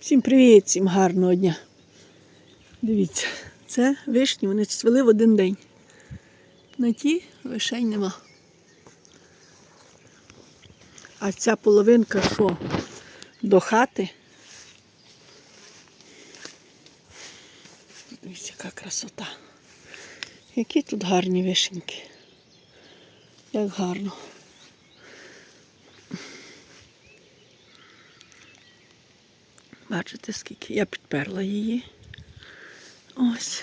Всім привіт, всім гарного дня. Дивіться, це вишні, вони цвіли в один день. На ті вишень нема. А ця половинка, що до хати. Дивіться, яка красота. Які тут гарні вишеньки. Як гарно. Бачите, скільки я підперла її. Ось.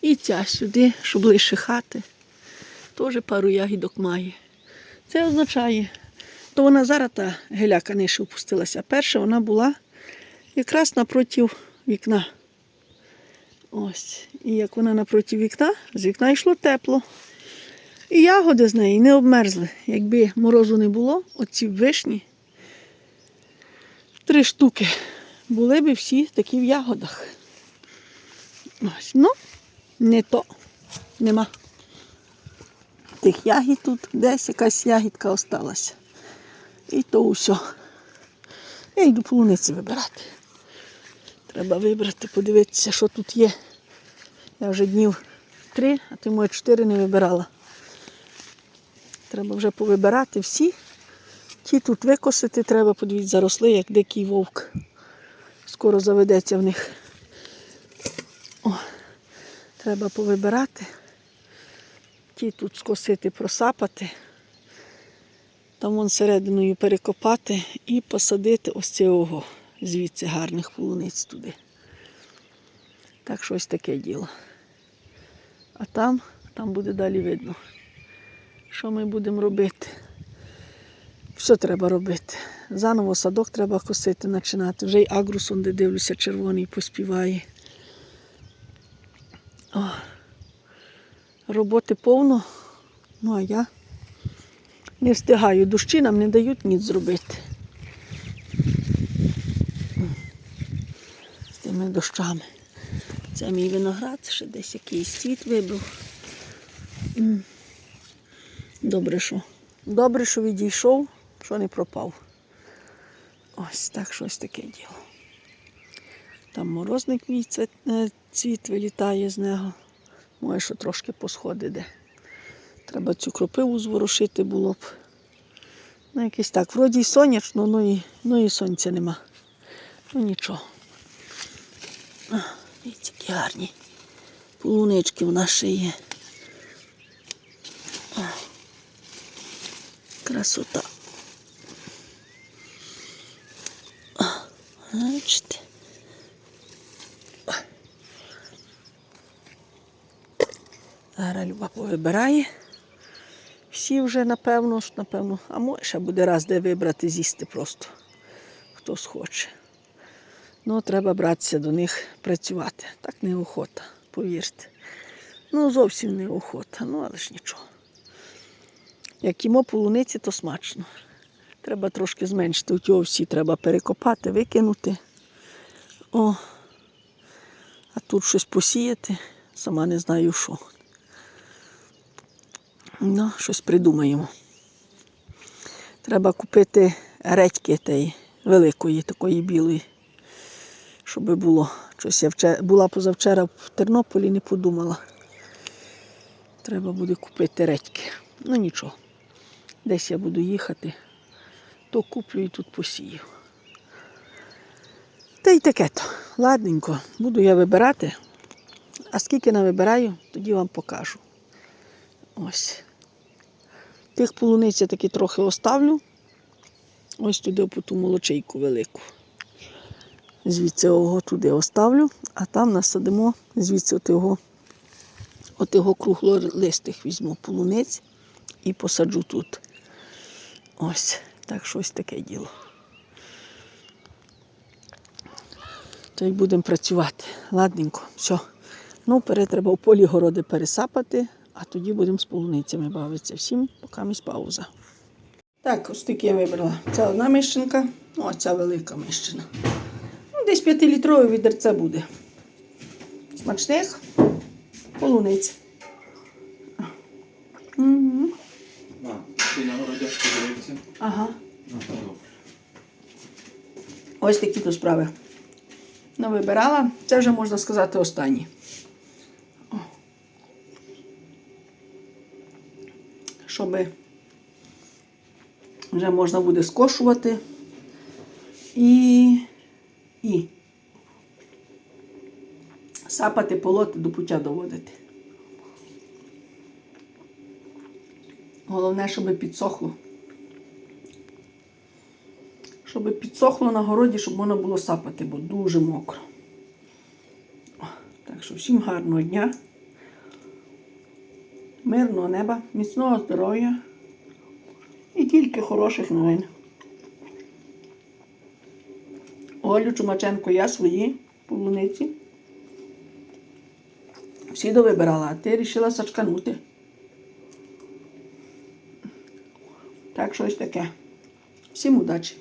І ця сюди, що ближче хати, теж пару ягідок має. Це означає, то вона зараз та геляка нижче опустилася. Перша вона була якраз напроти вікна. Ось. І як вона напроти вікна, з вікна йшло тепло. І ягоди з неї не обмерзли. Якби морозу не було, оці вишні, три штуки, були б всі такі в ягодах. Ось, ну, не то, нема. Тих ягід тут десь якась ягідка осталася. І то усе. Я йду полуниці вибирати. Треба вибрати, подивитися, що тут є. Я вже днів три, а ти моє чотири не вибирала. Треба вже повибирати всі. Ті тут викосити треба, подивіться, заросли, як дикий вовк. Скоро заведеться в них. О, треба повибирати. Ті тут скосити, просапати. Там вон серединою перекопати і посадити ось цього звідси гарних полуниць туди. Так що ось таке діло. А там, там буде далі видно, що ми будемо робити. Все треба робити. Заново садок треба косити, починати. Вже й агрус, де дивлюся, червоний поспіває. О, роботи повно. Ну а я не встигаю. Дощі нам не дають ніч зробити. З тими дощами. Це мій виноград, ще десь якийсь цвіт вибив. Добре, що. Добре, що відійшов, що не пропав. Ось так щось таке діло. Там морозник мій цвіт, е, цвіт вилітає з нього. Може, що трошки по сходи де. Треба цю кропиву зворушити було б. Ну, якось так. Вроді й сонячно, ну і, ну і сонця нема. Ну нічого. Дивіться, які гарні. Полунички в нас є. Красота. Бачите. Зараз Люба повибирає. Всі вже, напевно, напевно, а може ще буде раз де вибрати, з'їсти просто, хто схоче. Ну, треба братися до них працювати. Так неохота, повірте. Ну, зовсім неохота, ну але ж нічого. Як їмо полуниці, то смачно. Треба трошки зменшити. У цього всі треба перекопати, викинути. О, а тут щось посіяти, сама не знаю що. Ну, щось придумаємо. Треба купити редьки тієї великої, такої білої, щоб було. Щось я вче- була позавчора в Тернополі, не подумала. Треба буде купити редьки. Ну нічого. Десь я буду їхати, то куплю і тут посію. Та й таке то. Ладненько, буду я вибирати. А скільки не вибираю, тоді вам покажу. Ось. Тих полуниць я таки трохи оставлю. Ось туди по ту молочейку велику. Звідси його туди оставлю, а там насадимо звідси от його, от круглолистих візьму полуниць і посаджу тут. Ось, так щось таке діло. То й будемо працювати. Ладненько, все. Ну, вперед треба в полі городи пересапати, а тоді будемо з полуницями бавитися. Всім поки місь пауза. Так, ось такі я вибрала. Це одна мищенка, ну, а ця велика мищина. Ну, десь 5-літрове відерце буде. Смачних полуниць. Мгм. Ти на городячку дивився? Ага. Ну. Ось такі то справи. навибирала. Це вже можна сказати останні. Щоби вже можна буде скошувати і, і сапати, полоти до пуття доводити. Головне, щоб підсохло. Щоб підсохло на городі, щоб можна було сапати, бо дуже мокро. Так що всім гарного дня, мирного неба, міцного здоров'я і тільки хороших новин. Олю Чумаченко, я свої полуниці. Всі довибирала, а ти вирішила сачканути. Так, щось таке. Всім удачі.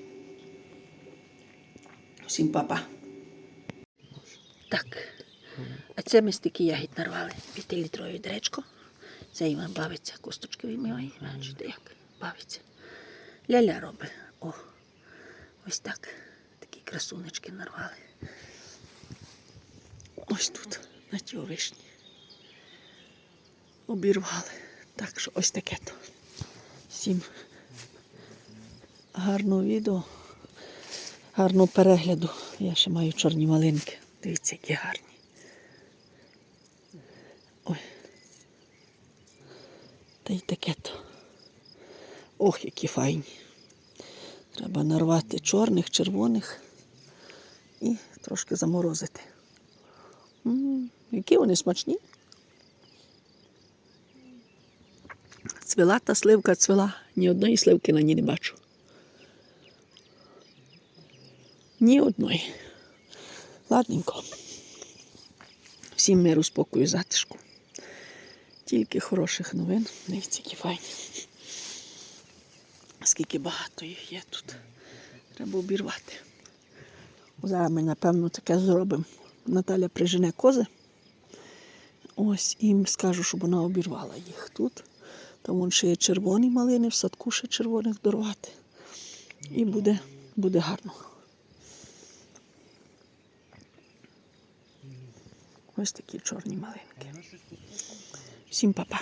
Всім папа. Так. А це ми стільки ягід нарвали. П'ятилітрове відречко. Це Іван бавиться, косточки вимиває. Бачите, як бавиться. Ля-ля робить. О, ось так. Такі красунечки нарвали. Ось тут, на тій вишні. Обірвали. Так що ось таке то. Всім гарного відео, гарного перегляду. Я ще маю чорні малинки. Дивіться, які гарні. Ой. Та й таке то. Ох, які файні. Треба нарвати чорних, червоних і трошки заморозити. м які вони смачні. Цвіла та сливка цвіла. Ні одної сливки на ній не бачу. Ні одної. Ладненько. Всім миру, спокою, затишку. Тільки хороших новин. Дивіться, які файні. Скільки багато їх є тут. Треба обірвати. Зараз ми, напевно, таке зробимо. Наталя прижене кози. Ось їм скажу, щоб вона обірвала їх тут. Там ще є червоні малини, в садку ще червоних дорвати. І буде, буде гарно. Ось такі чорні малинки. Всім па-па.